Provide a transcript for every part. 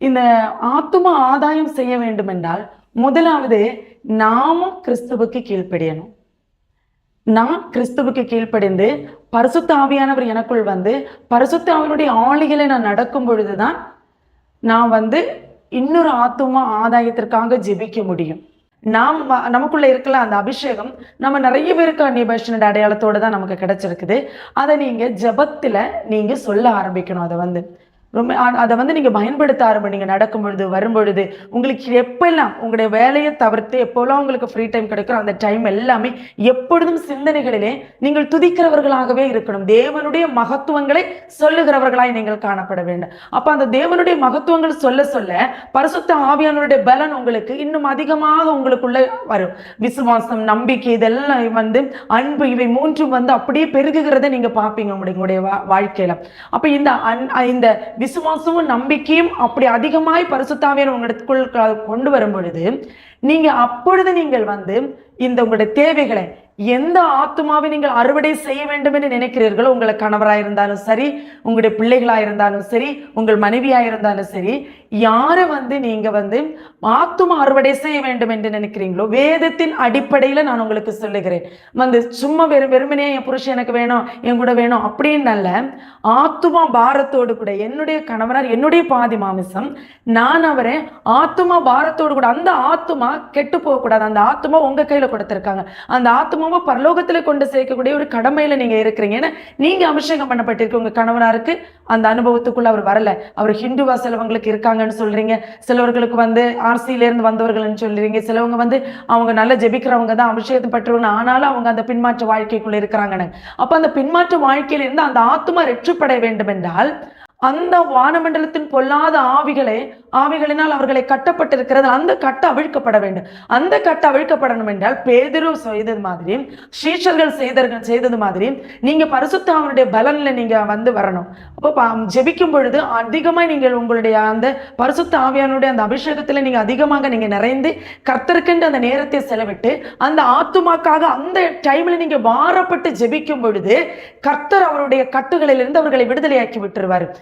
இந்த ஆத்தும ஆதாயம் செய்ய வேண்டும் என்றால் முதலாவது நாமும் கிறிஸ்துவுக்கு கீழ்ப்படியணும். நான் கிறிஸ்துவுக்கு கீழ்ப்படிந்து பரிசுத்த ஆவியானவர் எனக்குள் வந்து பரிசுத்த ஆவியனுடைய ஆளிகளை நான் நடக்கும் பொழுதுதான் நான் வந்து இன்னொரு ஆத்தும ஆதாயத்திற்காக ஜெபிக்க முடியும். நாம் வ- நமக்குள்ள இருக்கல அந்த அபிஷேகம் நம்ம நிறைய பேருக்கு அந்நிய அடையாளத்தோடு தான் நமக்கு கிடைச்சிருக்குது. அதை நீங்க ஜெபத்துல நீங்க சொல்ல ஆரம்பிக்கணும். அதை வந்து ரொம்ப அதை வந்து நீங்க பயன்படுத்த ஆரம்பிங்க. நடக்கும் பொழுது வரும் பொழுது உங்களுக்கு எப்பெல்லாம் உங்களுடைய வேலையை தவிர்த்து எப்போல்லாம் உங்களுக்கு ஃப்ரீ டைம் கிடைக்கிறோ அந்த டைம் எல்லாமே எப்பொழுதும் சிந்தனைகளிலே நீங்கள் துதிக்கிறவர்களாகவே இருக்கணும். தேவனுடைய மகத்துவங்களை சொல்லுகிறவர்களாய் நீங்கள் காணப்பட வேண்டும். அப்ப அந்த தேவனுடைய மகத்துவங்கள் சொல்ல சொல்ல பரிசுத்த ஆவியானவருடைய பலன் உங்களுக்கு இன்னும் அதிகமாக உங்களுக்குள்ள வரும். விசுவாசம் நம்பிக்கை இதெல்லாம் வந்து அன்பு இவை மூன்றும் வந்து அப்படியே பெருகுகிறதை நீங்க பார்ப்பீங்க உங்களுடைய வா- வாழ்க்கையில. அப்ப இந்த அன் இந்த விசுவாசமும் நம்பிக்கையும் அப்படி அதிகமாய் பரிசுத்தாவியான உங்களிடத்துக்குள் கொண்டு வரும் பொழுது நீங்க அப்பொழுது நீங்கள் வந்து இந்த உங்களுடைய தேவைகளை எந்த ஆத்துமாவை நீங்கள் அறுவடை செய்ய வேண்டும் என்று நினைக்கிறீர்களோ உங்களை கணவராக இருந்தாலும் சரி உங்களுடைய பிள்ளைகளாக இருந்தாலும் சரி உங்கள் மனைவியாக இருந்தாலும் சரி யாரை வந்து நீங்க வந்து ஆத்மா அறுவடை செய்ய வேண்டும் என்று நினைக்கிறீங்களோ வேதத்தின் அடிப்படையில் நான் உங்களுக்கு சொல்லுகிறேன். வந்து சும்மா வெறும் வெறுமனே என் புருஷன் எனக்கு வேணும் என் கூட வேணும் அப்படின்னு அல்ல. ஆத்துமா பாரத்தோடு கூட என்னுடைய கணவனார் என்னுடைய பாதி மாமிசம் நான் அவரை ஆத்துமா பாரத்தோடு கூட அந்த ஆத்துமா கெட்டு போகக்கூடாது. அந்த ஆத்துமா உங்க கையில கொடுத்திருக்காங்க அந்த ஆத்மாவை பரலோகத்துல கொண்டு சேர்க்கக்கூடிய ஒரு கடமையில நீங்க இருக்கிறீங்க. ஏன்னா நீங்க அபிஷேகம் பண்ணப்பட்டிருக்கு. உங்க கணவனாருக்கு அந்த அனுபவத்துக்குள்ள அவர் வரல. அவர் ஹிந்துவா சிலவங்களுக்கு இருக்காங்கன்னு சொல்றீங்க. சிலவர்களுக்கு வந்து ஆர்சியிலேருந்து வந்தவர்கள்னு சொல்றீங்க. சிலவங்க வந்து அவங்க நல்லா ஜெபிக்கிறவங்க தான் அபிஷேகத்தை பற்றவங்க. ஆனாலும் அவங்க அந்த பின்மாற்ற வாழ்க்கைக்குள்ள இருக்கிறாங்கன்னு. அப்போ அந்த பின்மாற்ற வாழ்க்கையிலிருந்து அந்த ஆத்துமா ரெற்றுப்பட வேண்டும் என்றால் அந்த வானமண்டலத்தின் பொல்லாத ஆவிகளை ஆவிகளினால் அவர்களை கட்டப்பட்டிருக்கிறது. அந்த கட்டு அவிழ்க்கப்பட வேண்டும். அந்த கட்டு அவிழ்க்கப்படணும் என்றால் பேதுரு செய்தது மாதிரி சீஷர்கள் செய்தர்கள் செய்தது மாதிரி நீங்க பரிசுத்த அவருடைய பலன்ல நீங்க வந்து வரணும். அப்போ ஜெபிக்கும் பொழுது அதிகமாக நீங்கள் உங்களுடைய அந்த பரிசுத்த ஆவியானுடைய அந்த அபிஷேகத்தில் நீங்க அதிகமாக நீங்க நிறைந்து கர்த்தருக்கென்று அந்த நேரத்தை செலவிட்டு அந்த ஆத்துமாக்காக அந்த டைம்ல நீங்க வாரப்பட்டு ஜெபிக்கும் பொழுது கர்த்தர் அவருடைய கட்டுகளிலிருந்து அவர்களை விடுதலையாக்கி விட்டுருவார்.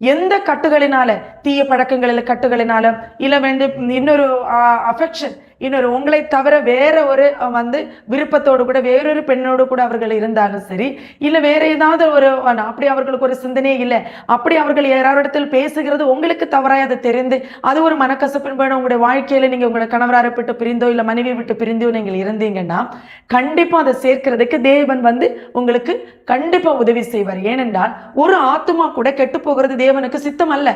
எந்த கட்டுகளினால தீய பழக்கங்களில் கட்டுகளினால இல்ல வந்து இன்னொரு அஃபெக்ஷன் இன்னொரு உங்களை தவிர வேற ஒரு வந்து விருப்பத்தோடு கூட வேறொரு பெண்ணோடு கூட அவர்கள் இருந்தாலும் சரி இல்ல வேற ஏதாவது ஒரு அப்படி அவர்களுக்கு ஒரு சிந்தனையே இல்லை அப்படி அவர்கள் யாரிடத்தில் பேசுகிறது உங்களுக்கு தவறாய் அது தெரிந்து அது ஒரு மனக்கசப்பின் போது உங்களுடைய வாழ்க்கையில நீங்க உங்களை கணவராரை விட்டு பிரிந்தோ இல்ல மனைவி விட்டு பிரிந்தோ நீங்கள் இருந்தீங்கன்னா கண்டிப்பா அதை சேர்க்கிறதுக்கு தேவன் வந்து உங்களுக்கு கண்டிப்பா உதவி செய்வார். ஏனென்றால் ஒரு ஆத்துமா கூட கெட்டு போகிறது தேவனுக்கு சித்தம் அல்ல